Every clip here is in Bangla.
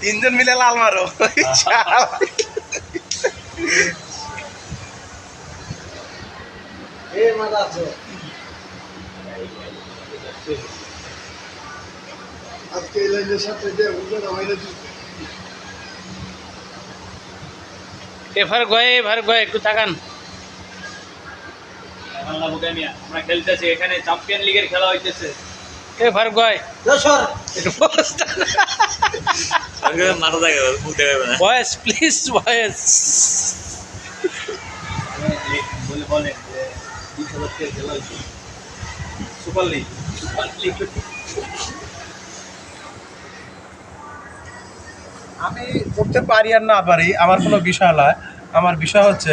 তিনজন মিলে লাল মারো। আজকে এই লাইনের সাথে যে এফার গয়ে এফার গয়ে একটু তাকান। বাংলা বুকামিয়া আমরা খেলতেছি এখানে চ্যাম্পিয়ন লিগের খেলা হইতেছে। প্লিজ বলে খেলা হয়েছে লিগ। Super league. আমি করতে পারি আর না পারি আমার কোনো বিষয় নয়। আমার বিষয় হচ্ছে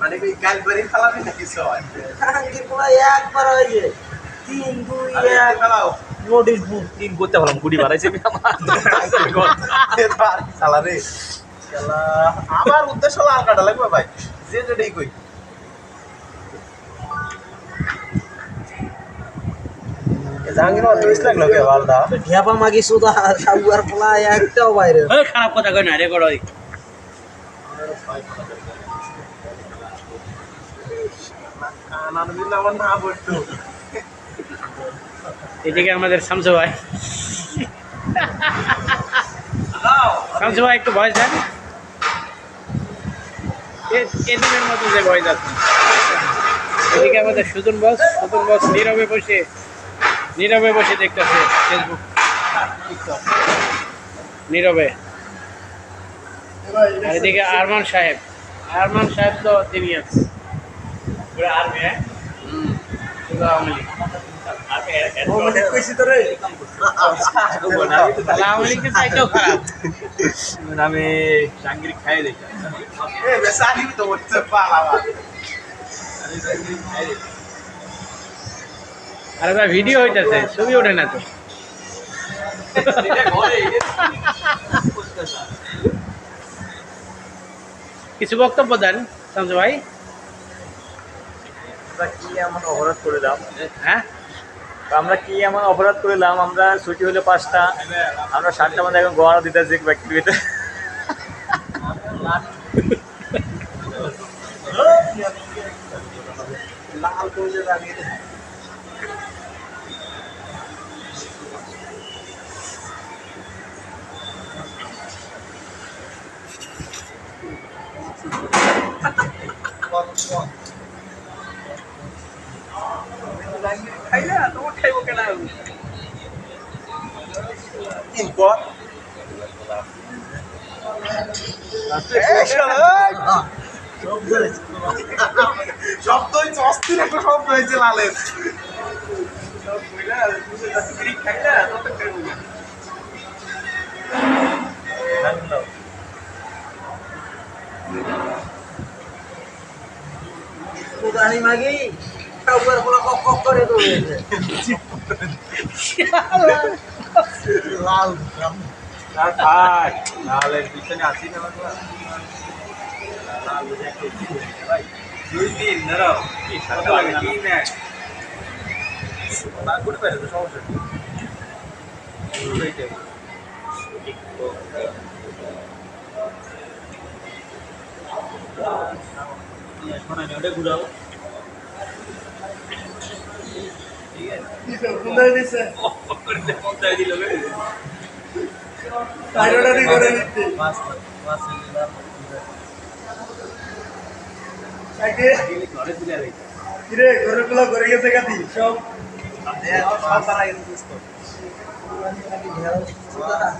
মানে কি কাল বাড়ি খেলাবি না কিছু হয় খানকি পোলা একবার হয়েছে তিন দুই এক খেলাও নোটিস বুক তিন করতে পারলাম গুড়ি বাড়াইছে খেলা রে আমার উদ্দেশ্য লাল কাটা লাগবে ভাই যে যেটাই কই খারাপ কথা কই না রেকর্ড হয় কানার দিন আমার না বলতো এদিকে আমাদের শামসু ভাই। শামসু ভাই, একটু ভয় এ- এদিনের মতো যে ভয় যাচ্ছে এদিকে আমাদের সুজন বস সুজন বস নীরবে বসে নীরবে বসে দেখতেছে ফেসবুক নীরবে। আর এদিকে আরমান সাহেব। আরমান সাহেব তো তিনি আছে আর্মি হ্যাঁ? আওয়ামী লীগ। আওয়ামী লীগের চাইতেও খারাপ। আমি জাহাঙ্গীর খাই দেখি আরে ভাই ভিডিও হইতেছে ছবি ওঠে না তো? কিছু বক্তব্য দেন শামসু ভাই। আমরা কি এমন অপরাধ করলাম? হ্যাঁ? আমরা কি এমন অপরাধ করলাম? আমরা ছুটি হলো পাঁচটা আমরা সাতটা মধ্যে এখন গোয়ানো দিতেছি ব্যক্তির ভিতরে। লাল করে শব্দ হয়েছে অস্থির একটা শব্দ হয়েছে লালের সোদানি মাগি খালুয়ার পোলা কক কক করে দৌড়েছে লাল লালের পিছনে পারে ঘুরাও। করে গেছে গাতি সব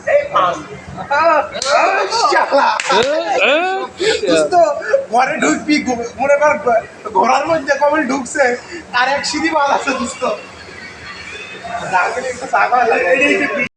এই পাঁচ। ঘরে ঢুকবি মনে কর ঘোড়ার মধ্যে কবে ঢুকছে আর এক সিঁড়ি মাল আছে দুস্ত